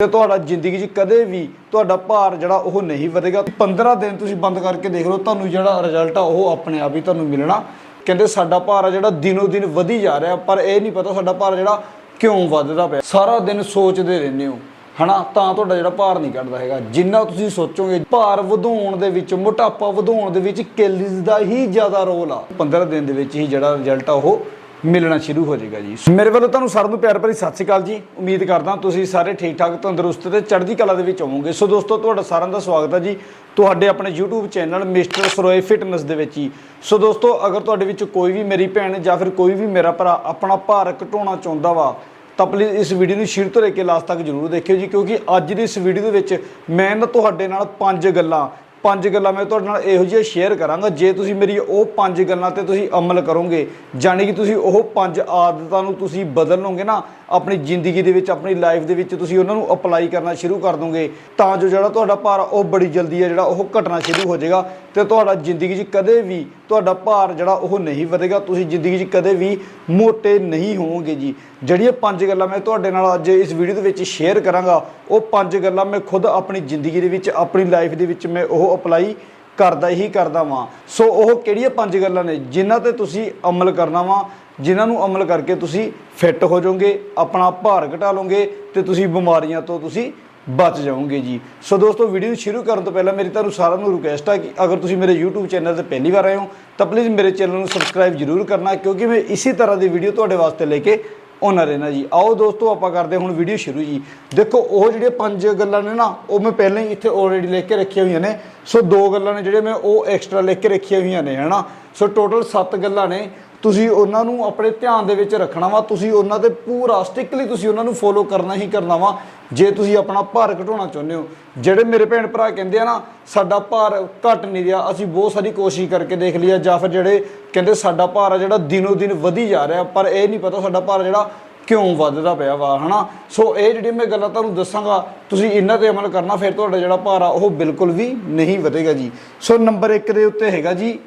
ਤੇ ਤੁਹਾਡਾ ਜ਼ਿੰਦਗੀ 'ਚ ਕਦੇ ਵੀ ਤੁਹਾਡਾ ਭਾਰ ਜਿਹੜਾ ਉਹ ਨਹੀਂ ਵਧੇਗਾ। 15 ਦਿਨ ਤੁਸੀਂ ਬੰਦ ਕਰਕੇ ਦੇਖ ਲਓ, ਤੁਹਾਨੂੰ ਜਿਹੜਾ ਰਿਜ਼ਲਟ ਆ ਉਹ ਆਪਣੇ ਆਪ ਹੀ ਤੁਹਾਨੂੰ ਮਿਲਣਾ। ਕਹਿੰਦੇ ਸਾਡਾ ਭਾਰ ਆ ਜਿਹੜਾ ਦਿਨੋ ਦਿਨ ਵਧੀ ਜਾ ਰਿਹਾ, ਪਰ ਇਹ ਨਹੀਂ ਪਤਾ ਸਾਡਾ ਭਾਰ ਜਿਹੜਾ ਕਿਉਂ ਵੱਧਦਾ ਪਿਆ। ਸਾਰਾ ਦਿਨ ਸੋਚਦੇ ਰਹਿੰਦੇ ਹੋ, ਹਨਾ? ਤਾਂ ਤੁਹਾਡਾ ਜਿਹੜਾ ਭਾਰ ਨਹੀਂ ਘਟਦਾ ਹੈਗਾ। ਜਿੰਨਾ ਤੁਸੀਂ ਸੋਚੋਗੇ, ਭਾਰ ਵਧਾਉਣ ਦੇ ਵਿੱਚ, ਮੋਟਾਪਾ ਵਧਾਉਣ ਦੇ ਵਿੱਚ ਕੈਲਰੀਜ਼ ਦਾ ਹੀ ਜ਼ਿਆਦਾ ਰੋਲ ਆ। 15 ਦਿਨ ਦੇ ਵਿੱਚ ਹੀ ਜਿਹੜਾ ਰਿਜ਼ਲਟ ਆ ਉਹ ਮਿਲਣਾ ਸ਼ੁਰੂ ਹੋ ਜਾਏਗਾ ਜੀ। ਮੇਰੇ ਵੱਲੋਂ ਤੁਹਾਨੂੰ ਸਾਰਿਆਂ ਨੂੰ ਪਿਆਰ ਭਰੀ ਸਤਿ ਸ਼੍ਰੀ ਅਕਾਲ ਜੀ। ਉਮੀਦ ਕਰਦਾ ਤੁਸੀਂ ਸਾਰੇ ਠੀਕ ਠਾਕ, ਤੰਦਰੁਸਤ ਤੇ ਚੜ੍ਹਦੀ ਕਲਾ ਦੇ ਵਿੱਚ ਹੋਵੋਗੇ। ਸੋ ਦੋਸਤੋ, ਤੁਹਾਡਾ ਸਾਰਿਆਂ ਦਾ ਸਵਾਗਤ ਹੈ ਜੀ ਤੁਹਾਡੇ ਆਪਣੇ YouTube channel mister Saroye fitness ਦੇ ਵਿੱਚ ਹੀ ਸੋ ਦੋਸਤੋ, ਅਗਰ ਤੁਹਾਡੇ ਵਿੱਚ ਕੋਈ ਵੀ ਮੇਰੀ ਭੈਣ ਜਾਂ ਫਿਰ ਕੋਈ ਵੀ ਮੇਰਾ ਭਰਾ ਆਪਣਾ ਭਾਰ ਘਟਾਉਣਾ ਚਾਹੁੰਦਾ ਵਾ, ਤਾਂ ਪਲੀਜ਼ ਇਸ ਵੀਡੀਓ ਨੂੰ ਸ਼ੁਰੂ ਤੋਂ ਲੈ ਕੇ ਲਾਸਟ ਤੱਕ ਜਰੂਰ ਦੇਖਿਓ ਜੀ, ਕਿਉਂਕਿ ਅੱਜ ਦੀ ਇਸ ਵੀਡੀਓ ਦੇ ਵਿੱਚ ਮੈਂ ਨਾ ਤੁਹਾਡੇ ਨਾਲ ਪੰਜ ਗੱਲਾਂ ਪੰਜ ਗੱਲਾਂ ਮੈਂ ਤੁਹਾਡੇ ਨਾਲ ਇਹੋ ਜਿਹੀਆਂ ਸ਼ੇਅਰ ਕਰਾਂਗਾ। ਜੇ ਤੁਸੀਂ ਮੇਰੀ ਉਹ ਪੰਜ ਗੱਲਾਂ ਤੇ ਤੁਸੀਂ ਅਮਲ ਕਰੋਗੇ, ਜਾਣੀ ਕਿ ਤੁਸੀਂ ਉਹ ਪੰਜ ਆਦਤਾਂ ਨੂੰ ਤੁਸੀਂ ਬਦਲ ਲਓਗੇ ਨਾ, ਆਪਣੀ ਜ਼ਿੰਦਗੀ ਦੇ ਵਿੱਚ, ਆਪਣੀ ਲਾਈਫ ਦੇ ਵਿੱਚ ਤੁਸੀਂ ਉਹਨਾਂ ਨੂੰ ਅਪਲਾਈ ਕਰਨਾ ਸ਼ੁਰੂ ਕਰ ਦੋਗੇ, ਤਾਂ ਜੋ ਜਿਹੜਾ ਤੁਹਾਡਾ ਭਾਰ ਉਹ ਬੜੀ ਜਲਦੀ ਹੈ ਜਿਹੜਾ ਉਹ ਘਟਣਾ ਸ਼ੁਰੂ ਹੋ ਜਾਏਗਾ। ਤੇ ਤੁਹਾਡਾ ਜ਼ਿੰਦਗੀ 'ਚ ਕਦੇ ਵੀ ਤੁਹਾਡਾ ਭਾਰ ਜਿਹੜਾ ਉਹ ਨਹੀਂ ਵਧੇਗਾ। ਤੁਸੀਂ ਜ਼ਿੰਦਗੀ 'ਚ ਕਦੇ ਵੀ ਮੋਟੇ ਨਹੀਂ ਹੋਵੋਗੇ ਜੀ। ਜਿਹੜੀਆਂ ਪੰਜ ਗੱਲਾਂ ਮੈਂ ਤੁਹਾਡੇ ਨਾਲ ਅੱਜ ਇਸ ਵੀਡੀਓ ਦੇ ਵਿੱਚ ਸ਼ੇਅਰ ਕਰਾਂਗਾ, ਉਹ ਪੰਜ ਗੱਲਾਂ ਮੈਂ ਖੁਦ ਆਪਣੀ ਜ਼ਿੰਦਗੀ ਦੇ ਵਿੱਚ, ਆਪਣੀ ਲਾਈਫ ਦੇ ਵਿੱਚ ਮੈਂ ਉਹ ਅਪਲਾਈ ਕਰਦਾ ਹੀ ਕਰਦਾ ਵਾਂ। ਸੋ ਉਹ ਕਿਹੜੀਆਂ ਪੰਜ ਗੱਲਾਂ ਨੇ ਜਿਨ੍ਹਾਂ ਤੇ ਤੁਸੀਂ ਅਮਲ ਕਰਨਾ ਵਾਂ, ਜਿਨ੍ਹਾਂ ਨੂੰ ਅਮਲ ਕਰਕੇ ਤੁਸੀਂ ਫਿੱਟ ਹੋ ਜਾਓਗੇ, ਆਪਣਾ ਭਾਰ ਘਟਾ ਲਓਗੇ ਤੇ ਤੁਸੀਂ ਬਿਮਾਰੀਆਂ ਤੋਂ ਤੁਸੀਂ ਬਚ ਜਾਓਗੇ ਜੀ। ਸੋ ਦੋਸਤੋ ਵੀਡੀਓ ਸ਼ੁਰੂ ਕਰਨ ਤੋਂ ਪਹਿਲਾਂ ਮੇਰੀ ਤੁਹਾਨੂੰ ਸਾਰਿਆਂ ਨੂੰ ਰਿਕੁਐਸਟ ਆ ਕਿ ਅਗਰ ਤੁਸੀਂ ਮੇਰੇ YouTube ਚੈਨਲ ਤੇ ਪਹਿਲੀ ਵਾਰ ਆਏ ਹੋ, ਤਾਂ ਪਲੀਜ਼ ਮੇਰੇ ਚੈਨਲ ਨੂੰ ਸਬਸਕ੍ਰਾਈਬ ਜਰੂਰ ਕਰਨਾ, ਕਿਉਂਕਿ ਮੈਂ ਇਸੇ ਤਰ੍ਹਾਂ ਦੀ ਵੀਡੀਓ ਤੁਹਾਡੇ ਵਾਸਤੇ ਲੈ ਕੇ ਆਉਣਾ ਰਹਿਣਾ ਜੀ। ਆਓ ਦੋਸਤੋ, ਆਪਾਂ ਕਰਦੇ ਹੁਣ ਵੀਡੀਓ ਸ਼ੁਰੂ ਜੀ। ਦੇਖੋ, ਉਹ ਜਿਹੜੀਆਂ ਪੰਜ ਗੱਲਾਂ ਨੇ ਨਾ, ਉਹ ਮੈਂ ਪਹਿਲਾਂ ਹੀ ਇੱਥੇ ਆਲਰੇਡੀ ਲਿਖ ਕੇ ਰੱਖੀਆਂ ਹੋਈਆਂ ਨੇ। ਸੋ ਦੋ ਗੱਲਾਂ ਨੇ ਜਿਹੜੇ ਮੈਂ ਉਹ ਐਕਸਟਰਾ ਲਿਖ ਕੇ ਰੱਖੀਆਂ ਹੋਈਆਂ ਨੇ, ਹਨਾ? ਸੋ ਟੋਟਲ 7 ਗੱਲਾਂ ਨੇ। ਤੁਸੀਂ ਉਹਨਾਂ ਨੂੰ ਆਪਣੇ ਧਿਆਨ ਦੇ ਵਿੱਚ ਰੱਖਣਾ ਵਾ, ਤੁਸੀਂ ਉਹਨਾਂ ਤੇ ਪੂਰਾ ਸਟਿਕਲੀ ਤੁਸੀਂ ਉਹਨਾਂ ਨੂੰ ਫੋਲੋ ਕਰਨਾ ਹੀ ਕਰਨਾ ਵਾ, ਜੇ ਤੁਸੀਂ ਆਪਣਾ ਭਾਰ ਘਟਾਉਣਾ ਚਾਹੁੰਦੇ ਹੋ। ਜਿਹੜੇ ਮੇਰੇ ਭੈਣ ਭਰਾ ਕਹਿੰਦੇ ਆ ਨਾ, ਸਾਡਾ ਭਾਰ ਘਟ ਨਹੀਂ ਰਿਹਾ, ਅਸੀਂ ਬਹੁਤ ਸਾਰੀ ਕੋਸ਼ਿਸ਼ ਕਰਕੇ ਦੇਖ ਲਿਆ ਜਾਂ ਫਿਰ ਜਿਹੜੇ ਕਹਿੰਦੇ ਸਾਡਾ ਭਾਰ ਆ ਜਿਹੜਾ ਦਿਨੋ ਦਿਨ ਵਧੀ ਜਾ ਰਿਹਾ, ਪਰ ਇਹ ਨਹੀਂ ਪਤਾ ਸਾਡਾ ਭਾਰ ਜਿਹੜਾ ਕਿਉਂ ਵੱਧਦਾ ਪਿਆ ਵਾ, ਹਨਾ? ਸੋ ਇਹ ਜਿਹੜੀ ਮੈਂ ਗੱਲਾਂ ਤੁਹਾਨੂੰ ਦੱਸਾਂਗਾ, ਤੁਸੀਂ ਇਹਨਾਂ ਤੇ ਅਮਲ ਕਰਨਾ, ਫਿਰ ਤੁਹਾਡਾ ਜਿਹੜਾ ਭਾਰ ਆ, ਉਹ ਬਿਲਕੁਲ ਵੀ ਨਹੀਂ ਵਧੇਗਾ ਜੀ। ਸੋ ਨੰਬਰ 1 ਦੇ ਉੱਤੇ ਹੈਗਾ ਜੀ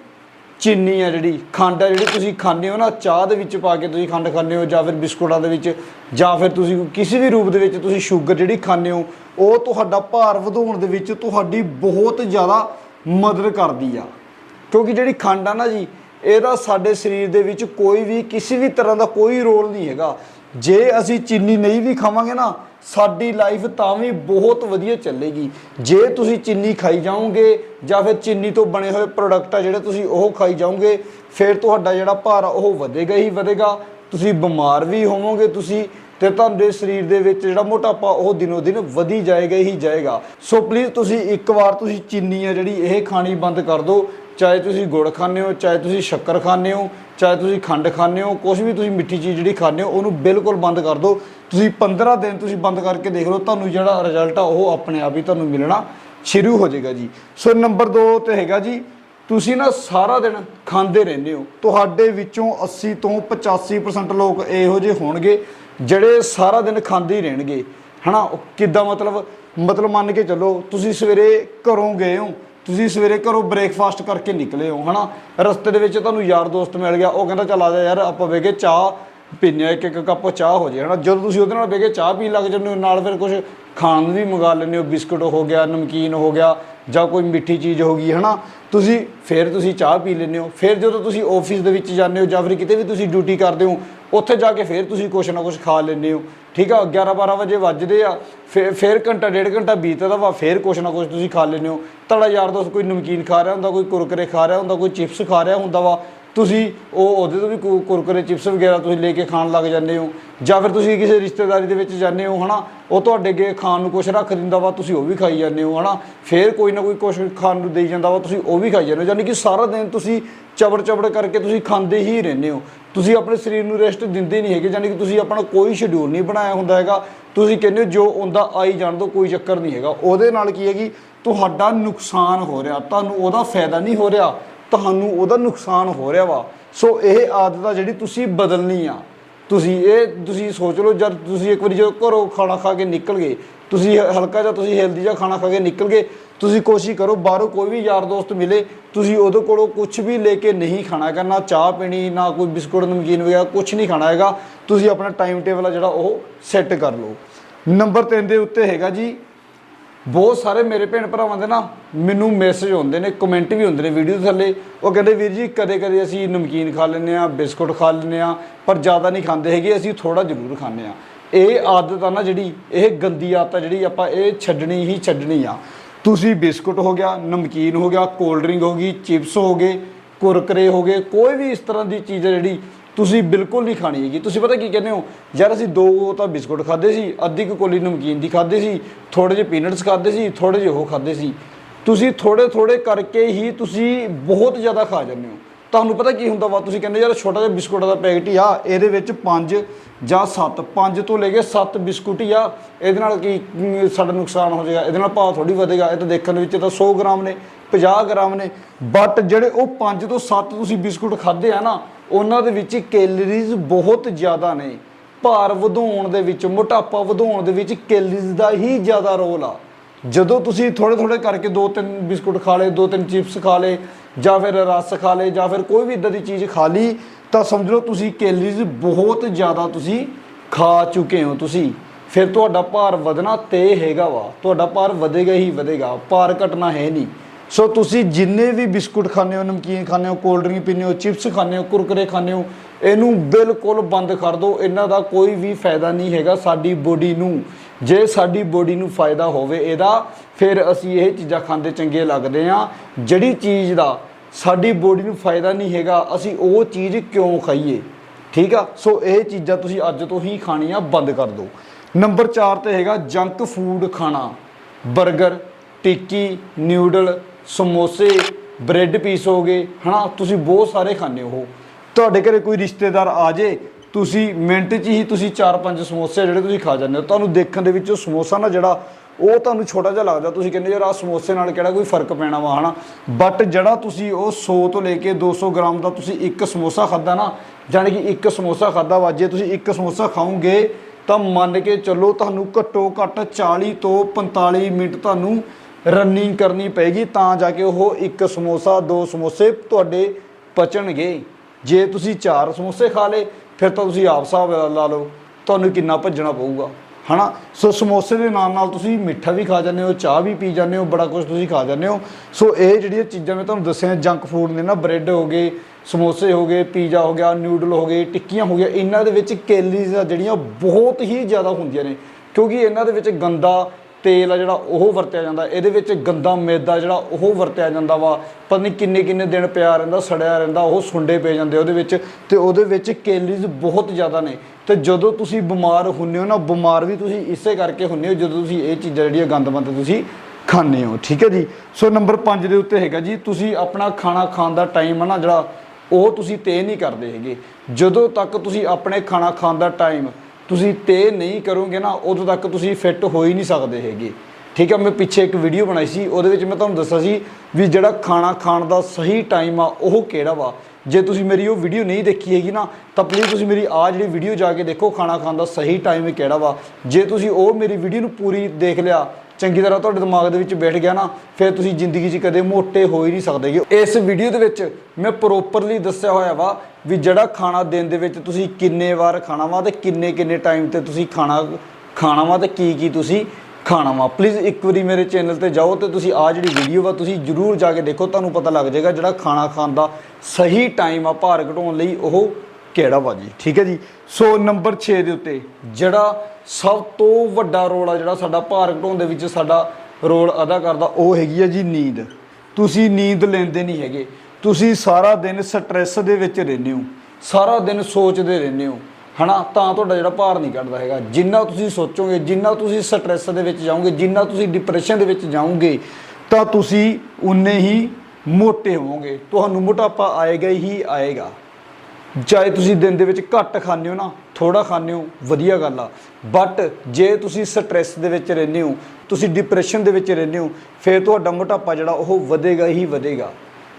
ਚੀਨੀ ਆ ਜਿਹੜੀ, ਖੰਡ ਆ ਜਿਹੜੀ ਤੁਸੀਂ ਖਾਂਦੇ ਹੋ ਨਾ, ਚਾਹ ਦੇ ਵਿੱਚ ਪਾ ਕੇ ਤੁਸੀਂ ਖੰਡ ਖਾਂਦੇ ਹੋ ਜਾਂ ਫਿਰ ਬਿਸਕੁਟਾਂ ਦੇ ਵਿੱਚ, ਜਾਂ ਫਿਰ ਤੁਸੀਂ ਕਿਸੇ ਵੀ ਰੂਪ ਦੇ ਵਿੱਚ ਤੁਸੀਂ ਸ਼ੂਗਰ ਜਿਹੜੀ ਖਾਂਦੇ ਹੋ, ਉਹ ਤੁਹਾਡਾ ਭਾਰ ਵਧਾਉਣ ਦੇ ਵਿੱਚ ਤੁਹਾਡੀ ਬਹੁਤ ਜ਼ਿਆਦਾ ਮਦਦ ਕਰਦੀ ਆ। ਕਿਉਂਕਿ ਜਿਹੜੀ ਖੰਡ ਆ ਨਾ ਜੀ, ਇਹਦਾ ਸਾਡੇ ਸਰੀਰ ਦੇ ਵਿੱਚ ਕੋਈ ਵੀ, ਕਿਸੇ ਵੀ ਤਰ੍ਹਾਂ ਦਾ ਕੋਈ ਰੋਲ ਨਹੀਂ ਹੈਗਾ। ਜੇ ਅਸੀਂ ਚੀਨੀ ਨਹੀਂ ਵੀ ਖਾਵਾਂਗੇ ਨਾ ਸਾਡੀ ਲਾਈਫ ਤਾਂ ਵੀ ਬਹੁਤ ਵਧੀਆ ਚੱਲੇਗੀ। ਜੇ ਤੁਸੀਂ ਚੀਨੀ ਖਾਈ ਜਾਓਗੇ ਜਾਂ ਫਿਰ ਚੀਨੀ ਤੋਂ ਬਣੇ ਹੋਏ ਪ੍ਰੋਡਕਟ ਆ ਜਿਹੜੇ ਤੁਸੀਂ ਉਹ ਖਾਈ ਜਾਓਗੇ, ਫਿਰ ਤੁਹਾਡਾ ਜਿਹੜਾ ਭਾਰ ਆ ਉਹ ਵਧੇਗਾ ਹੀ ਵਧੇਗਾ। ਤੁਸੀਂ ਬਿਮਾਰ ਵੀ ਹੋਵੋਗੇ ਤੁਸੀਂ ਤੇ ਤੁਹਾਡੇ ਸਰੀਰ ਦੇ ਵਿੱਚ ਜਿਹੜਾ ਮੋਟਾਪਾ ਉਹ ਦਿਨੋ ਦਿਨ ਵਧੀ ਜਾਏਗਾ ਹੀ ਜਾਏਗਾ। ਸੋ ਪਲੀਜ਼ ਤੁਸੀਂ ਇੱਕ ਵਾਰ ਤੁਸੀਂ ਚੀਨੀ ਆ ਜਿਹੜੀ ਇਹ ਖਾਣੀ ਬੰਦ ਕਰ ਦਿਓ। ਚਾਹੇ ਤੁਸੀਂ ਗੁੜ ਖਾਂਦੇ ਹੋ, ਚਾਹੇ ਤੁਸੀਂ ਸ਼ੱਕਰ ਖਾਂਦੇ ਹੋ ਚਾਹੇ ਤੁਸੀਂ ਖੰਡ ਖਾਂਦੇ ਹੋ ਕੁਝ ਵੀ ਤੁਸੀਂ ਮਿੱਠੀ ਚੀਜ਼ ਜਿਹੜੀ ਖਾਂਦੇ ਹੋ, ਉਹਨੂੰ ਬਿਲਕੁਲ ਬੰਦ ਕਰ ਦਿਓ। ਤੁਸੀਂ 15 ਦਿਨ ਤੁਸੀਂ ਬੰਦ ਕਰਕੇ ਦੇਖ ਲਓ, ਤੁਹਾਨੂੰ ਜਿਹੜਾ ਰਿਜ਼ਲਟ ਆ ਉਹ ਆਪਣੇ ਆਪ ਹੀ ਤੁਹਾਨੂੰ ਮਿਲਣਾ ਸ਼ੁਰੂ ਹੋ ਜਾਏਗਾ ਜੀ। ਸੋ ਨੰਬਰ 2 ਤੇ ਹੈਗਾ ਜੀ, ਤੁਸੀਂ ਨਾ ਸਾਰਾ ਦਿਨ ਖਾਂਦੇ ਰਹਿੰਦੇ ਹੋ। ਤੁਹਾਡੇ ਵਿੱਚੋਂ 80 ਤੋਂ 85% ਲੋਕ ਇਹੋ ਜਿਹੇ ਹੋਣਗੇ ਜਿਹੜੇ ਸਾਰਾ ਦਿਨ ਖਾਂਦੇ ਹੀ ਰਹਿਣਗੇ। ਹਨਾ ਉਹ ਕਿੱਦਾਂ ਮਤਲਬ ਮਤਲਬ ਮੰਨ ਕੇ ਚੱਲੋ, ਤੁਸੀਂ ਸਵੇਰੇ ਘਰੋਂ ਗਏ ਹੋ ਤੁਸੀਂ ਸਵੇਰੇ ਘਰੋਂ ਬ੍ਰੇਕਫਾਸਟ ਕਰਕੇ ਨਿਕਲੇ ਹੋ, ਹਨਾ? ਰਸਤੇ ਦੇ ਵਿੱਚ ਤੁਹਾਨੂੰ ਯਾਰ ਦੋਸਤ ਮਿਲ ਗਿਆ, ਉਹ ਕਹਿੰਦਾ, ਚੱਲ ਆ ਜਾ ਯਾਰ, ਆਪਾਂ ਬਹਿ ਕੇ ਚਾਹ ਪੀਨੇ ਆ ਇੱਕ ਇੱਕ ਕੱਪ ਚਾਹ ਹੋ ਜੇ, ਹਨਾ? ਜਦੋਂ ਤੁਸੀਂ ਉਹਦੇ ਨਾਲ ਬਹਿ ਕੇ ਚਾਹ ਪੀਣ ਲੱਗ ਜਾਂਦੇ ਹੋ, ਨਾਲ ਫਿਰ ਕੁਝ ਖਾਣ ਨੂੰ ਵੀ ਮੰਗਾ ਲੈਂਦੇ ਹੋ, ਬਿਸਕੁਟ ਹੋ ਗਿਆ, ਨਮਕੀਨ ਹੋ ਗਿਆ, ਜਾਂ ਕੋਈ ਮਿੱਠੀ ਚੀਜ਼ ਹੋ ਗਈ, ਹਨਾ? ਤੁਸੀਂ ਫਿਰ ਤੁਸੀਂ ਚਾਹ ਪੀ ਲੈਂਦੇ ਹੋ, ਫਿਰ ਜਦੋਂ ਤੁਸੀਂ ਆਫਿਸ ਦੇ ਵਿੱਚ ਜਾਂਦੇ ਹੋ ਜਾਂ ਫਿਰ ਕਿਤੇ ਵੀ ਤੁਸੀਂ ਡਿਊਟੀ ਕਰਦੇ ਹੋ, ਉੱਥੇ ਜਾ ਕੇ ਫਿਰ ਤੁਸੀਂ ਕੁਛ ਨਾ ਕੁਛ ਖਾ ਲੈਂਦੇ ਹੋ। ਠੀਕ ਆ 11 12 ਵਜੇ ਵੱਜਦੇ ਆ ਫਿਰ ਫਿਰ ਘੰਟਾ, ਡੇਢ ਘੰਟਾ ਬੀਤਦਾ ਵਾ, ਫਿਰ ਕੁਛ ਨਾ ਕੁਛ ਤੁਸੀਂ ਖਾ ਲੈਂਦੇ ਹੋ। ਤੁਹਾਡਾ ਯਾਰ ਦੋਸਤ ਕੋਈ ਨਮਕੀਨ ਖਾ ਰਿਹਾ ਹੁੰਦਾ, ਕੋਈ ਕੁਰਕਰੇ ਖਾ ਰਿਹਾ ਹੁੰਦਾ, ਕੋਈ ਚਿਪਸ ਖਾ ਰਿਹਾ ਹੁੰਦਾ ਵਾ ਤੁਸੀਂ ਉਹ ਉਹਦੇ ਤੋਂ ਵੀ ਕੁ- ਕੁਰਕਰੇ ਚਿਪਸ ਵਗੈਰਾ ਤੁਸੀਂ ਲੈ ਕੇ ਖਾਣ ਲੱਗ ਜਾਂਦੇ ਹੋ, ਜਾਂ ਫਿਰ ਤੁਸੀਂ ਕਿਸੇ ਰਿਸ਼ਤੇਦਾਰੀ ਦੇ ਵਿੱਚ ਜਾਂਦੇ ਹੋ, ਹਨਾ, ਉਹ ਤੁਹਾਡੇ ਅੱਗੇ ਖਾਣ ਨੂੰ ਕੁਛ ਰੱਖ ਦਿੰਦਾ ਵਾ, ਤੁਸੀਂ ਉਹ ਵੀ ਖਾਈ ਜਾਂਦੇ ਹੋ, ਹਨਾ, ਫਿਰ ਕੋਈ ਨਾ ਕੋਈ ਕੁਛ ਖਾਣ ਨੂੰ ਦੇਈ ਜਾਂਦਾ ਵਾ, ਤੁਸੀਂ ਉਹ ਵੀ ਖਾਈ ਜਾਂਦੇ ਹੋ, ਯਾਨੀ ਕਿ ਸਾਰਾ ਦਿਨ ਤੁਸੀਂ ਚਬੜ ਚਬੜ ਕਰਕੇ ਤੁਸੀਂ ਖਾਂਦੇ ਹੀ ਰਹਿੰਦੇ ਹੋ। ਤੁਸੀਂ ਆਪਣੇ ਸਰੀਰ ਨੂੰ ਰੈਸਟ ਦਿੰਦੇ ਨਹੀਂ ਹੈਗੇ, ਯਾਨੀ ਕਿ ਤੁਸੀਂ ਆਪਣਾ ਕੋਈ ਸ਼ਡਿਊਲ ਨਹੀਂ ਬਣਾਇਆ ਹੁੰਦਾ ਹੈਗਾ, ਤੁਸੀਂ ਕਹਿੰਦੇ ਹੋ ਜੋ ਆਉਂਦਾ ਆਈ ਜਾਣ ਤੋਂ ਕੋਈ ਚੱਕਰ ਨਹੀਂ ਹੈਗਾ। ਉਹਦੇ ਨਾਲ ਕੀ ਹੈਗੀ ਤੁਹਾਡਾ ਨੁਕਸਾਨ ਹੋ ਰਿਹਾ, ਤੁਹਾਨੂੰ ਉਹਦਾ ਫਾਇਦਾ ਨਹੀਂ ਹੋ ਰਿਹਾ। ਤੁਹਾਨੂੰ ਉਹਦਾ ਨੁਕਸਾਨ ਹੋ ਰਿਹਾ ਵਾ। ਸੋ ਇਹ ਆਦਤ ਆ ਜਿਹੜੀ ਤੁਸੀਂ ਬਦਲਣੀ ਆ ਤੁਸੀਂ ਇਹ, ਤੁਸੀਂ ਸੋਚ ਲਓ, ਜਦ ਤੁਸੀਂ ਇੱਕ ਵਾਰੀ ਜਦੋਂ ਘਰੋਂ ਖਾਣਾ ਖਾ ਕੇ ਨਿਕਲ ਗਏ, ਤੁਸੀਂ ਹਲਕਾ ਜਿਹਾ ਤੁਸੀਂ ਹੈਲਦੀ ਜਿਹਾ ਖਾਣਾ ਖਾ ਕੇ ਨਿਕਲ ਗਏ, ਤੁਸੀਂ ਕੋਸ਼ਿਸ਼ ਕਰੋ ਬਾਹਰੋਂ ਕੋਈ ਵੀ ਯਾਰ ਦੋਸਤ ਮਿਲੇ, ਤੁਸੀਂ ਉਹਦੇ ਕੋਲੋਂ ਕੁਝ ਵੀ ਲੈ ਕੇ ਨਹੀਂ ਖਾਣਾ ਹੈਗਾ, ਨਾ ਚਾਹ ਪੀਣੀ, ਨਾ ਕੋਈ ਬਿਸਕੁਟ, ਨਮਕੀਨ ਵਗੈਰਾ ਕੁਝ ਨਹੀਂ ਖਾਣਾ ਹੈਗਾ। ਤੁਸੀਂ ਆਪਣਾ ਟਾਈਮ ਟੇਬਲ ਆ ਜਿਹੜਾ ਉਹ ਸੈੱਟ ਕਰ ਲਓ। ਨੰਬਰ 3 ਦੇ ਉੱਤੇ ਹੈਗਾ ਜੀ ਬਹੁਤ ਸਾਰੇ ਮੇਰੇ ਭੈਣ ਭਰਾਵਾਂ ਦੇ ਨਾ ਮੈਨੂੰ ਮੈਸੇਜ ਆਉਂਦੇ ਨੇ ਕਮੈਂਟ ਵੀ ਹੁੰਦੇ ਨੇ ਵੀਡੀਓ ਥੱਲੇ। ਉਹ ਕਹਿੰਦੇ, ਵੀਰ ਜੀ ਕਦੇ ਕਦੇ ਅਸੀਂ ਨਮਕੀਨ ਖਾ ਲੈਂਦੇ ਆ ਬਿਸਕੁਟ ਖਾ ਲੈਂਦੇ ਆ ਪਰ ਜ਼ਿਆਦਾ ਨਹੀਂ ਖਾਂਦੇ ਹੈਗੇ, ਅਸੀਂ ਥੋੜਾ ਜ਼ਰੂਰ ਖਾਂਦੇ ਆ ਇਹ ਆਦਤ ਆ ਨਾ ਜਿਹੜੀ, ਇਹ ਗੰਦੀ ਆਦਤ ਆ ਜਿਹੜੀ ਆਪਾਂ ਇਹ ਛੱਡਣੀ ਹੀ ਛੱਡਣੀ ਆ। ਤੁਸੀਂ ਬਿਸਕੁਟ ਹੋ ਗਿਆ, ਨਮਕੀਨ ਹੋ ਗਿਆ ਕੋਲਡ ਡਰਿੰਕ ਹੋ ਗਈ ਚਿਪਸ ਹੋ ਗਏ, ਕੁਰਕਰੇ ਹੋ ਗਏ, ਕੋਈ ਵੀ ਇਸ ਤਰ੍ਹਾਂ ਦੀ ਚੀਜ਼ ਹੈ ਜਿਹੜੀ ਤੁਸੀਂ ਬਿਲਕੁਲ ਨਹੀਂ ਖਾਣੀ ਹੈਗੀ। ਤੁਸੀਂ ਪਤਾ ਕੀ ਕਹਿੰਦੇ ਹੋ? ਯਾਰ ਅਸੀਂ ਦੋ ਤਾਂ ਬਿਸਕੁਟ ਖਾਦੇ ਸੀ, ਅੱਧੀ ਕੁ ਕੋਲੀ ਨਮਕੀਨ ਦੀ ਖਾਦੇ ਸੀ ਥੋੜੇ ਜਿਹੇ ਪੀਨਟਸ ਖਾਦੇ ਸੀ ਥੋੜੇ ਜਿਹੇ ਉਹ ਖਾਦੇ ਸੀ। ਤੁਸੀਂ ਥੋੜੇ ਥੋੜੇ ਕਰਕੇ ਹੀ ਤੁਸੀਂ ਬਹੁਤ ਜ਼ਿਆਦਾ ਖਾ ਜਾਂਦੇ ਹੋ। ਤੁਹਾਨੂੰ ਪਤਾ ਕੀ ਹੁੰਦਾ ਵਾ? ਤੁਸੀਂ ਕਹਿੰਦੇ ਯਾਰ ਛੋਟਾ ਜਿਹਾ ਬਿਸਕੁਟ ਦਾ ਪੈਕਟ ਹੀ ਆ, ਇਹਦੇ ਵਿੱਚ 5 ਜਾਂ 7 5 ਤੋਂ ਲੈ ਕੇ 7 ਬਿਸਕੁਟ ਹੀ ਆ। ਇਹਦੇ ਨਾਲ ਕੀ ਸਾਡਾ ਨੁਕਸਾਨ ਹੋ ਜਾਏਗਾ, ਇਹਦੇ ਨਾਲ ਭਾਅ ਥੋੜੀ ਵਧੇਗਾ। ਇਹ ਤਾਂ ਦੇਖਣ ਵਿੱਚ ਤਾਂ 100 ਗ੍ਰਾਮ ਨੇ 50 ਗ੍ਰਾਮ ਨੇ। ਬਟ ਜਿਹੜੇ ਉਹ 5 ਤੋਂ 7 ਤੁਸੀਂ ਬਿਸਕੁਟ ਖਾਦੇ ਆ ਨਾ ਉਹਨਾਂ ਦੇ ਵਿੱਚ ਕੈਲਰੀਜ਼ ਬਹੁਤ ਜ਼ਿਆਦਾ ਨੇ। ਭਾਰ ਵਧਾਉਣ ਦੇ ਵਿੱਚ, ਮੋਟਾਪਾ ਵਧਾਉਣ ਦੇ ਵਿੱਚ ਕੈਲਰੀਜ਼ ਦਾ ਹੀ ਜ਼ਿਆਦਾ ਰੋਲ ਆ। ਜਦੋਂ ਤੁਸੀਂ ਥੋੜੇ ਥੋੜੇ ਕਰਕੇ ਦੋ ਤਿੰਨ ਬਿਸਕੁਟ ਖਾ ਲਏ, ਦੋ ਤਿੰਨ ਚਿਪਸ ਖਾ ਲਏ, ਜਾਂ ਫਿਰ ਰਸ ਖਾ ਲਏ, ਜਾਂ ਫਿਰ ਕੋਈ ਵੀ ਇਦਾਂ ਦੀ ਚੀਜ਼ ਖਾ ਲਈ, ਤਾਂ ਸਮਝ ਲਓ ਤੁਸੀਂ ਕੈਲਰੀਜ਼ ਬਹੁਤ ਜ਼ਿਆਦਾ ਤੁਸੀਂ ਖਾ ਚੁੱਕੇ ਹੋ ਤੁਸੀਂ। ਫਿਰ ਤੁਹਾਡਾ ਭਾਰ ਵਧਣਾ ਤੇ ਹੈਗਾ ਵਾ। ਤੁਹਾਡਾ ਭਾਰ ਵਧੇਗਾ ਹੀ ਵਧੇਗਾ। ਭਾਰ ਘਟਣਾ ਹੈ ਨਹੀਂ। ਸੋ ਤੁਸੀਂ ਜਿੰਨੇ ਵੀ ਬਿਸਕੁਟ ਖਾਂਦੇ ਹੋ, ਨਮਕੀਨ ਖਾਂਦੇ ਹੋ ਕੋਲਡ ਡਰਿੰਕ ਪੀਂਦੇ ਹੋ ਚਿਪਸ ਖਾਂਦੇ ਹੋ, ਕੁਰਕਰੇ ਖਾਂਦੇ ਹੋ, ਇਹਨੂੰ ਬਿਲਕੁਲ ਬੰਦ ਕਰ ਦਿਓ। ਇਹਨਾਂ ਦਾ ਕੋਈ ਵੀ ਫਾਇਦਾ ਨਹੀਂ ਹੈਗਾ ਸਾਡੀ ਬੋਡੀ ਨੂੰ। ਜੇ ਸਾਡੀ ਬੋਡੀ ਨੂੰ ਫਾਇਦਾ ਹੋਵੇ ਇਹਦਾ, ਫਿਰ ਅਸੀਂ ਇਹ ਚੀਜ਼ਾਂ ਖਾਂਦੇ ਚੰਗੇ ਲੱਗਦੇ ਆ ਜਿਹੜੀ ਚੀਜ਼ ਦਾ ਸਾਡੀ ਬੋਡੀ ਨੂੰ ਫਾਇਦਾ ਨਹੀਂ ਹੈਗਾ, ਅਸੀਂ ਉਹ ਚੀਜ਼ ਕਿਉਂ ਖਾਈਏ? ਠੀਕ ਆ? ਸੋ ਇਹ ਚੀਜ਼ਾਂ ਤੁਸੀਂ ਅੱਜ ਤੋਂ ਹੀ ਖਾਣੀਆਂ ਬੰਦ ਕਰ ਦਿਓ। ਨੰਬਰ 4 ਤੇ ਹੈਗਾ ਜੰਕ ਫੂਡ ਖਾਣਾ। 버ਗਰ ਟਿੱਕੀ, ਨਿਊਡਲ, ਸਮੋਸੇ, ਬ੍ਰੈਡ ਪੀਸ ਹੋ ਗਏ। ਹਨਾ, ਤੁਸੀਂ ਬਹੁਤ ਸਾਰੇ ਖਾਂਦੇ ਹੋ। ਤੁਹਾਡੇ ਘਰੇ ਕੋਈ ਰਿਸ਼ਤੇਦਾਰ ਆ ਜੇ, ਤੁਸੀਂ ਮਿੰਟ 'ਚ ਹੀ ਤੁਸੀਂ 4-5 ਸਮੋਸੇ ਜਿਹੜੇ ਤੁਸੀਂ ਖਾ ਜਾਂਦੇ ਹੋ। ਤੁਹਾਨੂੰ ਦੇਖਣ ਦੇ ਵਿੱਚ ਉਹ ਸਮੋਸਾ ਨਾ ਜਿਹੜਾ, ਉਹ ਤੁਹਾਨੂੰ ਛੋਟਾ ਜਿਹਾ ਲੱਗਦਾ। ਤੁਸੀਂ ਕਹਿੰਦੇ ਯਾਰ ਆ ਸਮੋਸੇ ਨਾਲ ਕਿਹੜਾ ਕੋਈ ਫ਼ਰਕ ਪੈਣਾ ਵਾ, ਹਨਾ? ਬਟ ਜਿਹੜਾ ਤੁਸੀਂ ਉਹ 100 ਤੋਂ ਲੈ ਕੇ 200 ਗ੍ਰਾਮ ਦਾ ਤੁਸੀਂ ਇੱਕ ਸਮੋਸਾ ਖਾਦਾ ਨਾ, ਜਾਣੀ ਕਿ ਇੱਕ ਸਮੋਸਾ ਖਾਦਾ ਵਾ, ਜੇ ਤੁਸੀਂ ਇੱਕ ਸਮੋਸਾ ਖਾਓਗੇ, ਤਾਂ ਮੰਨ ਕੇ ਚੱਲੋ ਤੁਹਾਨੂੰ ਘੱਟੋ ਘੱਟ 40 ਤੋਂ 45 ਮਿੰਟ ਤੁਹਾਨੂੰ ਰਨਿੰਗ ਕਰਨੀ ਪੈਗੀ ਤਾਂ ਜਾ ਕੇ ਉਹ ਇੱਕ ਸਮੋਸਾ, ਦੋ ਸਮੋਸੇ ਤੁਹਾਡੇ ਪਚਣਗੇ। ਜੇ ਤੁਸੀਂ ਚਾਰ ਸਮੋਸੇ ਖਾ ਲੇ ਫਿਰ ਤਾਂ ਤੁਸੀਂ ਆਪ ਹਿਸਾਬ ਲਾ ਲਓ, ਤੁਹਾਨੂੰ ਕਿੰਨਾ ਭੱਜਣਾ ਪਊਗਾ, ਹਨਾ? ਸੋ ਸਮੋਸੇ ਦੇ ਨਾਲ ਨਾਲ ਤੁਸੀਂ ਮਿੱਠਾ ਵੀ ਖਾ ਜਾਂਦੇ ਹੋ, ਚਾਹ ਵੀ ਪੀ ਜਾਂਦੇ ਹੋ, ਬੜਾ ਕੁਝ ਤੁਸੀਂ ਖਾ ਜਾਂਦੇ ਹੋ। ਸੋ ਇਹ ਜਿਹੜੀਆਂ ਚੀਜ਼ਾਂ ਮੈਂ ਤੁਹਾਨੂੰ ਦੱਸਿਆ, ਜੰਕ ਫੂਡ ਨੇ ਨਾ, ਬ੍ਰੈਡ ਹੋ ਗਏ, ਸਮੋਸੇ ਹੋ ਗਏ, ਪੀਜ਼ਾ ਹੋ ਗਿਆ ਨਿਊਡਲ ਹੋ ਗਏ, ਟਿੱਕੀਆਂ ਹੋ ਗਿਆ ਇਹਨਾਂ ਦੇ ਵਿੱਚ ਕੈਲਰੀਜ਼ ਆ ਜਿਹੜੀਆਂ ਬਹੁਤ ਹੀ ਜ਼ਿਆਦਾ ਹੁੰਦੀਆਂ ਨੇ। ਕਿਉਂਕਿ ਇਹਨਾਂ ਦੇ ਵਿੱਚ ਗੰਦਾ ਤੇਲ ਆ ਜਿਹੜਾ ਉਹ ਵਰਤਿਆ ਜਾਂਦਾ, ਇਹਦੇ ਵਿੱਚ ਗੰਦਾ ਮੈਦਾ ਜਿਹੜਾ ਉਹ ਵਰਤਿਆ ਜਾਂਦਾ ਵਾ। ਪਤਾ ਨਹੀਂ ਕਿੰਨੇ ਕਿੰਨੇ ਦਿਨ ਪਿਆ ਰਹਿੰਦਾ, ਸੜਿਆ ਰਹਿੰਦਾ, ਉਹ ਸੁੰਡੇ ਪਏ ਜਾਂਦੇ ਉਹਦੇ ਵਿੱਚ। ਤੇ ਉਹਦੇ ਵਿੱਚ ਕੈਲਰੀਜ਼ ਬਹੁਤ ਜ਼ਿਆਦਾ ਨੇ। ਤੇ ਜਦੋਂ ਤੁਸੀਂ ਬਿਮਾਰ ਹੁੰਨੇ ਹੋ ਨਾ, ਬਿਮਾਰ ਵੀ ਤੁਸੀਂ ਇਸੇ ਕਰਕੇ ਹੁੰਨੇ ਹੋ ਜਦੋਂ ਤੁਸੀਂ ਇਹ ਚੀਜ਼ਾਂ ਜਿਹੜੀਆਂ ਗੰਦਮੰਦ ਤੁਸੀਂ ਖਾਂਦੇ ਹੋ, ਠੀਕ ਹੈ ਜੀ? ਸੋ ਨੰਬਰ 5 ਦੇ ਉੱਤੇ ਹੈਗਾ ਜੀ, ਤੁਸੀਂ ਆਪਣਾ ਖਾਣਾ ਖਾਣ ਦਾ ਟਾਈਮ ਹੈ ਨਾ ਜਿਹੜਾ, ਉਹ ਤੁਸੀਂ ਤੈਅ ਨਹੀਂ ਕਰਦੇ ਹੈਗੇ। ਜਦੋਂ ਤੱਕ ਤੁਸੀਂ ਆਪਣੇ ਖਾਣਾ ਖਾਣ ਦਾ ਟਾਈਮ ਤੁਸੀਂ ਤੈਅ ਨਹੀਂ ਕਰੋਗੇ ਨਾ, ਉਦੋਂ ਤੱਕ ਤੁਸੀਂ ਫਿੱਟ ਹੋ ਹੀ ਨਹੀਂ ਸਕਦੇ ਹੈਗੇ। ਠੀਕ ਹੈ ਮੈਂ ਪਿੱਛੇ ਇੱਕ ਵੀਡੀਓ ਬਣਾਈ ਸੀ, ਉਹਦੇ ਵਿੱਚ ਮੈਂ ਤੁਹਾਨੂੰ ਦੱਸਿਆ ਸੀ ਵੀ ਜਿਹੜਾ ਖਾਣਾ ਖਾਣ ਦਾ ਸਹੀ ਟਾਈਮ ਆ, ਉਹ ਕਿਹੜਾ ਵਾ। ਜੇ ਤੁਸੀਂ ਮੇਰੀ ਉਹ ਵੀਡੀਓ ਨਹੀਂ ਦੇਖੀ ਹੈਗੀ ਨਾ, ਤਾਂ ਪਲੀਜ਼ ਤੁਸੀਂ ਮੇਰੀ ਆ ਜਿਹੜੀ ਵੀਡੀਓ ਜਾ ਕੇ ਦੇਖੋ, ਖਾਣਾ ਖਾਣ ਦਾ ਸਹੀ ਟਾਈਮ ਕਿਹੜਾ ਵਾ। ਜੇ ਤੁਸੀਂ ਉਹ ਮੇਰੀ ਵੀਡੀਓ ਨੂੰ ਪੂਰੀ ਦੇਖ ਲਿਆ, ਚੰਗੀ ਤਰ੍ਹਾਂ ਤੁਹਾਡੇ ਦਿਮਾਗ ਦੇ ਵਿੱਚ ਬੈਠ ਗਿਆ ਨਾ, ਫਿਰ ਤੁਸੀਂ ਜ਼ਿੰਦਗੀ 'ਚ ਕਦੇ ਮੋਟੇ ਹੋ ਹੀ ਨਹੀਂ ਸਕਦੇਗੇ ਇਸ ਵੀਡੀਓ ਦੇ ਵਿੱਚ ਮੈਂ ਪ੍ਰੋਪਰਲੀ ਦੱਸਿਆ ਹੋਇਆ ਵਾ ਵੀ ਜਿਹੜਾ ਖਾਣਾ ਦਿਨ ਦੇ ਵਿੱਚ ਤੁਸੀਂ ਕਿੰਨੇ ਵਾਰ ਖਾਣਾ ਵਾ ਤੇ ਕਿੰਨੇ ਕਿੰਨੇ ਟਾਈਮ ਤੇ ਤੁਸੀਂ ਖਾਣਾ ਖਾਣਾ ਵਾ ਤੇ ਕੀ ਕੀ ਤੁਸੀਂ ਖਾਣਾ ਵਾ। ਪਲੀਜ਼ ਇੱਕ ਵਾਰੀ ਮੇਰੇ ਚੈਨਲ ਤੇ ਜਾਓ ਤੇ ਤੁਸੀਂ ਆ ਜਿਹੜੀ ਵੀਡੀਓ ਵਾ ਤੁਸੀਂ ਜਰੂਰ ਜਾ ਕੇ ਦੇਖੋ, ਤੁਹਾਨੂੰ ਪਤਾ ਲੱਗ ਜਾਏਗਾ ਜਿਹੜਾ ਖਾਣਾ ਖਾਣ ਦਾ ਸਹੀ ਟਾਈਮ ਆ ਭਾਰ ਘਟਾਉਣ ਲਈ ਉਹ ਕਿਹੜਾ ਵਾ ਜੀ। ਠੀਕ ਹੈ ਜੀ? ਸੋ ਨੰਬਰ 6 ਦੇ ਉੱਤੇ, ਜਿਹੜਾ ਸਭ ਤੋਂ ਵੱਡਾ ਰੋਲ ਆ ਜਿਹੜਾ ਸਾਡਾ ਭਾਰ ਘਟਾਉਣ ਦੇ ਵਿੱਚ ਸਾਡਾ ਰੋਲ ਅਦਾ ਕਰਦਾ ਉਹ ਹੈਗੀ ਆ ਜੀ ਨੀਂਦ। ਤੁਸੀਂ ਨੀਂਦ ਲੈਂਦੇ ਨਹੀਂ ਹੈਗੇ। ਤੁਸੀਂ ਸਾਰਾ ਦਿਨ ਸਟ੍ਰੈਸ ਦੇ ਵਿੱਚ ਰਹਿੰਦੇ ਹੋ, ਸਾਰਾ ਦਿਨ ਸੋਚਦੇ ਰਹਿੰਦੇ ਹੋ, ਹਨਾ? ਤਾਂ ਤੁਹਾਡਾ ਜਿਹੜਾ ਭਾਰ ਨਹੀਂ ਘਟਦਾ ਹੈਗਾ। ਜਿੰਨਾ ਤੁਸੀਂ ਸੋਚੋਗੇ, ਜਿੰਨਾ ਤੁਸੀਂ ਸਟ੍ਰੈਸ ਦੇ ਵਿੱਚ ਜਾਓਗੇ, ਜਿੰਨਾ ਤੁਸੀਂ ਡਿਪਰੈਸ਼ਨ ਦੇ ਵਿੱਚ ਜਾਓਗੇ, ਤਾਂ ਤੁਸੀਂ ਉਨੇ ਹੀ ਮੋਟੇ ਹੋਵੋਗੇ। ਤੁਹਾਨੂੰ ਮੋਟਾਪਾ ਆਏਗਾ ਹੀ ਆਏਗਾ। ਚਾਹੇ ਤੁਸੀਂ ਦਿਨ ਦੇ ਵਿੱਚ ਘੱਟ ਖਾਂਦੇ ਹੋ ਨਾ ਥੋੜਾ ਖਾਂਦੇ ਹੋ, ਵਧੀਆ ਗੱਲ ਆ। ਬਟ ਜੇ ਤੁਸੀਂ ਸਟ੍ਰੈਸ ਦੇ ਵਿੱਚ ਰਹਿੰਦੇ ਹੋ, ਤੁਸੀਂ ਡਿਪਰੈਸ਼ਨ ਦੇ ਵਿੱਚ ਰਹਿੰਦੇ ਹੋ, ਫਿਰ ਤੁਹਾਡਾ ਮੋਟਾਪਾ ਜਿਹੜਾ ਉਹ ਵਧੇਗਾ ਹੀ ਵਧੇਗਾ।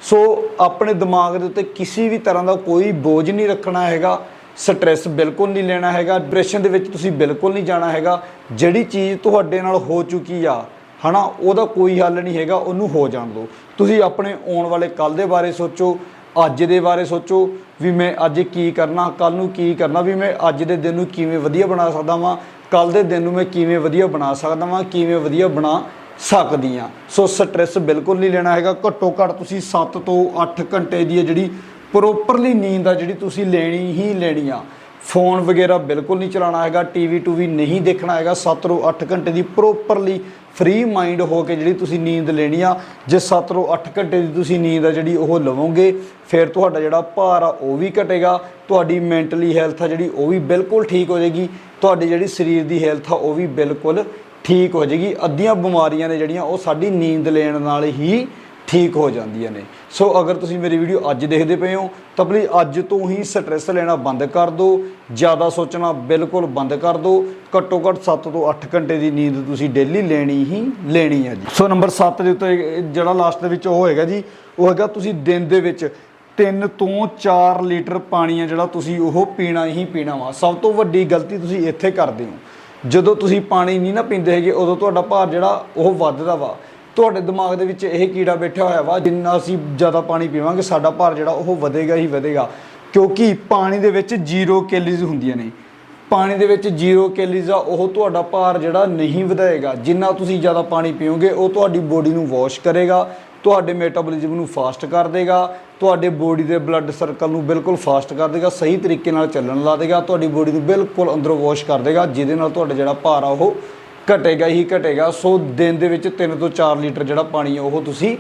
ਸੋ ਆਪਣੇ ਦਿਮਾਗ ਦੇ ਉੱਤੇ ਕਿਸੇ ਵੀ ਤਰ੍ਹਾਂ ਦਾ ਕੋਈ ਬੋਝ ਨਹੀਂ ਰੱਖਣਾ ਹੈਗਾ ਸਟ੍ਰੈਸ ਬਿਲਕੁਲ ਨਹੀਂ ਲੈਣਾ ਹੈਗਾ ਡਿਪਰੈਸ਼ਨ ਦੇ ਵਿੱਚ ਤੁਸੀਂ ਬਿਲਕੁਲ ਨਹੀਂ ਜਾਣਾ ਹੈਗਾ, ਜਿਹੜੀ ਚੀਜ਼ ਤੁਹਾਡੇ ਨਾਲ ਹੋ ਚੁੱਕੀ ਆ, ਹਨਾ, ਉਹਦਾ ਕੋਈ ਹੱਲ ਨਹੀਂ ਹੈਗਾ, ਉਹਨੂੰ ਹੋ ਜਾਣ ਦਿਓ। ਤੁਸੀਂ ਆਪਣੇ ਆਉਣ ਵਾਲੇ ਕੱਲ ਦੇ ਬਾਰੇ ਸੋਚੋ, ਅੱਜ ਦੇ ਬਾਰੇ ਸੋਚੋ, ਵੀ ਮੈਂ ਅੱਜ ਕੀ ਕਰਨਾ ਕੱਲ ਨੂੰ ਕੀ ਕਰਨਾ, ਵੀ ਮੈਂ ਅੱਜ ਦੇ ਦਿਨ ਨੂੰ ਕਿਵੇਂ ਵਧੀਆ ਬਣਾ ਸਕਦਾ ਵਾਂ ਕੱਲ ਦੇ ਦਿਨ ਨੂੰ ਮੈਂ ਕਿਵੇਂ ਵਧੀਆ ਬਣਾ ਸਕਦਾ ਵਾਂ, ਕਿਵੇਂ ਵਧੀਆ ਬਣਾ ਸਕਦੀ ਆ ਸੋ ਸਟ੍ਰੈਸ ਬਿਲਕੁਲ ਨਹੀਂ ਲੈਣਾ ਹੈਗਾ। ਘੱਟੋ ਘੱਟ ਤੁਸੀਂ 7 ਤੋਂ 8 ਘੰਟੇ ਦੀ ਹੈ ਜਿਹੜੀ ਪ੍ਰੋਪਰਲੀ ਨੀਂਦ ਆ ਜਿਹੜੀ ਤੁਸੀਂ ਲੈਣੀ ਹੀ ਲੈਣੀ ਆ। ਫੋਨ ਵਗੈਰਾ ਬਿਲਕੁਲ ਨਹੀਂ ਚਲਾਉਣਾ ਹੈਗਾ। ਟੀਵੀ ਟੂਵੀ ਨਹੀਂ ਦੇਖਣਾ ਹੈਗਾ। 7 ਤੋਂ 8 ਘੰਟੇ ਦੀ ਪ੍ਰੋਪਰਲੀ ਫ੍ਰੀ ਮਾਈਂਡ ਹੋ ਕੇ ਜਿਹੜੀ ਤੁਸੀਂ ਨੀਂਦ ਲੈਣੀ ਆ। ਜੇ 7 ਤੋਂ 8 ਘੰਟੇ ਦੀ ਤੁਸੀਂ ਨੀਂਦ ਆ ਜਿਹੜੀ ਉਹ ਲਵੋਗੇ, ਫਿਰ ਤੁਹਾਡਾ ਜਿਹੜਾ ਭਾਰ ਆ ਉਹ ਵੀ ਘਟੇਗਾ। ਤੁਹਾਡੀ ਮੈਂਟਲੀ ਹੈਲਥ ਆ ਜਿਹੜੀ ਉਹ ਵੀ ਬਿਲਕੁਲ ਠੀਕ ਹੋ ਜਾਏਗੀ। ਤੁਹਾਡੀ ਜਿਹੜੀ ਸਰੀਰ ਦੀ ਹੈਲਥ ਆ ਉਹ ਵੀ ਬਿਲਕੁਲ ਠੀਕ ਹੋ ਜਾਏਗੀ। ਅੱਧੀਆਂ ਬਿਮਾਰੀਆਂ ਨੇ ਜਿਹੜੀਆਂ, ਉਹ ਸਾਡੀ ਨੀਂਦ ਲੈਣ ਨਾਲ ਹੀ ਠੀਕ ਹੋ ਜਾਂਦੀਆਂ ਨੇ। ਸੋ ਅਗਰ ਤੁਸੀਂ ਮੇਰੀ ਵੀਡੀਓ ਅੱਜ ਦੇਖਦੇ ਪਏ ਹੋ, ਤਾਂ ਪਲੀਜ਼ ਅੱਜ ਤੋਂ ਹੀ ਸਟ੍ਰੈਸ ਲੈਣਾ ਬੰਦ ਕਰ ਦਿਓ। ਜ਼ਿਆਦਾ ਸੋਚਣਾ ਬਿਲਕੁਲ ਬੰਦ ਕਰ ਦਿਓ। ਘੱਟੋ ਘੱਟ 7 ਤੋਂ 8 ਘੰਟੇ ਦੀ ਨੀਂਦ ਤੁਸੀਂ ਡੇਲੀ ਲੈਣੀ ਹੀ ਲੈਣੀ ਹੈ ਜੀ। ਸੋ ਨੰਬਰ 7 ਦੇ ਉੱਤੇ, ਜਿਹੜਾ ਲਾਸਟ ਦੇ ਵਿੱਚ ਉਹ ਹੋਏਗਾ ਜੀ, ਉਹ ਹੈਗਾ ਤੁਸੀਂ ਦਿਨ ਦੇ ਵਿੱਚ 3 ਤੋਂ 4 ਲੀਟਰ ਪਾਣੀ ਆ ਜਿਹੜਾ ਤੁਸੀਂ ਉਹ ਪੀਣਾ ਹੀ ਪੀਣਾ ਵਾ। ਸਭ ਤੋਂ ਵੱਡੀ ਗਲਤੀ ਤੁਸੀਂ ਇੱਥੇ ਕਰਦੇ ਹੋ। ਜਦੋਂ ਤੁਸੀਂ ਪਾਣੀ ਨਹੀਂ ਨਾ ਪੀਂਦੇ ਹੈਗੇ, ਉਦੋਂ ਤੁਹਾਡਾ ਭਾਰ ਜਿਹੜਾ, ਉਹ ਵੱਧਦਾ ਵਾ। ਤੁਹਾਡੇ ਦਿਮਾਗ ਦੇ ਵਿੱਚ ਇਹ ਕੀੜਾ ਬੈਠਾ ਹੋਇਆ ਵਾ, ਜਿੰਨਾ ਅਸੀਂ ਜ਼ਿਆਦਾ ਪਾਣੀ ਪੀਵਾਂਗੇ, ਸਾਡਾ ਭਾਰ ਜਿਹੜਾ, ਉਹ ਵਧੇਗਾ ਹੀ ਵਧੇਗਾ। ਕਿਉਂਕਿ ਪਾਣੀ ਦੇ ਵਿੱਚ ਜ਼ੀਰੋ ਕੈਲਰੀਜ਼ ਹੁੰਦੀਆਂ ਨੇ। ਪਾਣੀ ਦੇ ਵਿੱਚ ਜ਼ੀਰੋ ਕੈਲਰੀਜ਼ ਆ, ਉਹ ਤੁਹਾਡਾ ਭਾਰ ਜਿਹੜਾ ਨਹੀਂ ਵਧਾਏਗਾ। ਜਿੰਨਾ ਤੁਸੀਂ ਜ਼ਿਆਦਾ ਪਾਣੀ ਪੀਓਗੇ, ਉਹ ਤੁਹਾਡੀ ਬੋਡੀ ਨੂੰ ਵਾਸ਼ ਕਰੇਗਾ। ਤੁਹਾਡੇ ਮੈਟਾਬੋਲਿਜ਼ਮ ਨੂੰ ਫਾਸਟ ਕਰ ਦੇਗਾ, ਤੁਹਾਡੇ ਬੋਡੀ ਦੇ ਬਲੱਡ ਸਰਕਲ ਨੂੰ ਬਿਲਕੁਲ ਫਾਸਟ ਕਰ ਦੇਗਾ, ਸਹੀ ਤਰੀਕੇ ਨਾਲ ਚੱਲਣ ਲਾ ਦੇਗਾ, ਤੁਹਾਡੀ ਬੋਡੀ ਨੂੰ ਬਿਲਕੁਲ ਅੰਦਰੋਂ ਵਾਸ਼ ਕਰ ਦੇਗਾ, ਜਿਹਦੇ ਨਾਲ ਤੁਹਾਡਾ ਜਿਹੜਾ ਭਾਰ ਆ ਉਹ ਘਟੇਗਾ ਹੀ ਘਟੇਗਾ। ਸੋ ਦਿਨ ਦੇ ਵਿੱਚ 3 ਤੋਂ 4 ਲੀਟਰ ਜਿਹੜਾ ਪਾਣੀ ਆ ਉਹ ਤੁਸੀਂ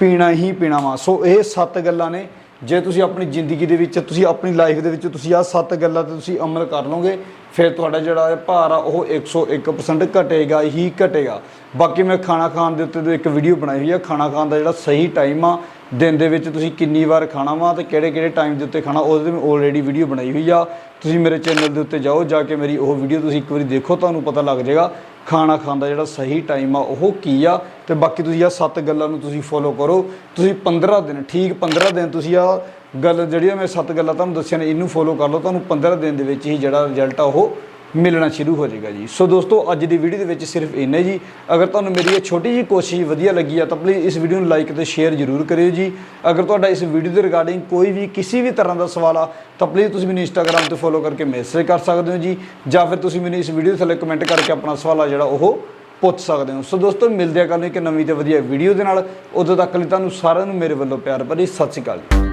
ਪੀਣਾ ਹੀ ਪੀਣਾ ਵਾ। ਸੋ ਇਹ ਸੱਤ ਗੱਲਾਂ ਨੇ। ਜੇ ਤੁਸੀਂ ਆਪਣੀ ਜ਼ਿੰਦਗੀ ਦੇ ਵਿੱਚ, ਤੁਸੀਂ ਆਪਣੀ ਲਾਈਫ ਦੇ ਵਿੱਚ ਤੁਸੀਂ ਆਹ ਸੱਤ ਗੱਲਾਂ ਤੇ ਤੁਸੀਂ ਅਮਲ ਕਰ ਲਓਗੇ, ਫਿਰ ਤੁਹਾਡਾ ਜਿਹੜਾ ਭਾਰ ਆ, ਉਹ 101% ਘਟੇਗਾ, ਹੀ ਘਟੇਗਾ। ਬਾਕੀ ਮੈਂ ਖਾਣਾ ਖਾਣ ਦੇ ਉੱਤੇ ਇੱਕ ਵੀਡੀਓ ਬਣਾਈ ਹੋਈ ਆ, ਖਾਣਾ ਖਾਣ ਦਾ ਜਿਹੜਾ ਸਹੀ ਟਾਈਮ ਆ, ਦਿਨ ਦੇ ਵਿੱਚ ਤੁਸੀਂ ਕਿੰਨੀ ਵਾਰ ਖਾਣਾ ਵਾ ਤੇ ਕਿਹੜੇ ਕਿਹੜੇ ਟਾਈਮ ਦੇ ਉੱਤੇ ਖਾਣਾ, ਉਹਦੇ ਤੇ ਮੈਂ ਆਲਰੇਡੀ ਵੀਡੀਓ ਬਣਾਈ ਹੋਈ ਆ। ਤੁਸੀਂ ਮੇਰੇ ਚੈਨਲ ਦੇ ਉੱਤੇ ਜਾਓ, ਜਾ ਕੇ ਮੇਰੀ ਉਹ ਵੀਡੀਓ ਤੁਸੀਂ ਇੱਕ ਵਾਰੀ ਦੇਖੋ, ਤੁਹਾਨੂੰ ਪਤਾ ਲੱਗ ਜਾਏਗਾ। ਖਾਣਾ ਖਾਣ ਦਾ ਜਿਹੜਾ ਸਹੀ ਟਾਈਮ ਆ, ਉਹ ਕੀ ਆ? ਤੇ ਬਾਕੀ ਤੁਸੀਂ ਆ ਸੱਤ ਗੱਲਾਂ ਨੂੰ ਤੁਸੀਂ ਫੋਲੋ ਕਰੋ। ਤੁਸੀਂ 15 ਦਿਨ, ਠੀਕ 15 ਦਿਨ ਤੁਸੀਂ ਆ ਗੱਲ ਜਿਹੜੀਆਂ ਮੈਂ ਸੱਤ ਗੱਲਾਂ ਤੁਹਾਨੂੰ ਦੱਸੀਆਂ ਨੇ, ਇਹਨੂੰ ਫੋਲੋ ਕਰ ਲਓ। ਤੁਹਾਨੂੰ 15 ਦਿਨ ਦੇ ਵਿੱਚ ਹੀ ਜਿਹੜਾ ਰਿਜ਼ਲਟ ਆ ਉਹ ਮਿਲਣਾ ਸ਼ੁਰੂ ਹੋ ਜਾਏਗਾ ਜੀ। ਸੋ ਦੋਸਤੋ, ਅੱਜ ਦੀ ਵੀਡੀਓ ਦੇ ਵਿੱਚ ਸਿਰਫ ਇੰਨਾ ਜੀ। ਅਗਰ ਤੁਹਾਨੂੰ ਮੇਰੀ ਇਹ ਛੋਟੀ ਜਿਹੀ ਕੋਸ਼ਿਸ਼ ਵਧੀਆ ਲੱਗੀ ਆ, ਤਾਂ ਪਲੀਜ਼ ਇਸ ਵੀਡੀਓ ਨੂੰ ਲਾਈਕ ਤੇ ਸ਼ੇਅਰ ਜ਼ਰੂਰ ਕਰਿਓ ਜੀ। ਅਗਰ ਤੁਹਾਡਾ ਇਸ ਵੀਡੀਓ ਦੇ ਰਿਗਾਰਡਿੰਗ ਕੋਈ ਵੀ ਕਿਸੇ ਵੀ ਤਰ੍ਹਾਂ ਦਾ ਸਵਾਲ ਆ, ਤਾਂ ਪਲੀਜ਼ ਤੁਸੀਂ ਮੈਨੂੰ ਇੰਸਟਾਗ੍ਰam ਤੇ ਫੋਲੋ ਕਰਕੇ ਮੈਸੇਜ ਕਰ ਸਕਦੇ ਹੋ ਜੀ। ਜਾਂ ਫਿਰ ਤੁਸੀਂ ਮੈਨੂੰ ਇਸ ਵੀਡੀਓ ਥੱਲੇ ਕਮੈਂਟ ਕਰਕੇ ਆਪਣਾ ਸਵਾਲ ਆ ਜਿਹੜਾ, ਉਹ ਪੁੱਛ ਸਕਦੇ ਹੋ। ਸੋ ਦੋਸਤੋ, ਮਿਲਦੇ ਆ ਕੱਲ੍ਹ ਨੂੰ ਇੱਕ ਨਵੀਂ ਤੇ ਵਧੀਆ ਵੀਡੀਓ ਦੇ ਨਾਲ। ਉਦੋਂ ਤੱਕ ਲਈ ਤੁਹਾਨੂੰ ਸਾਰਿਆਂ ਨੂੰ ਮੇਰੇ ਵੱਲੋਂ ਪਿਆਰ ਭਰੀ ਸਤਿ ਸ਼੍ਰੀ ਅਕਾਲ ਜੀ।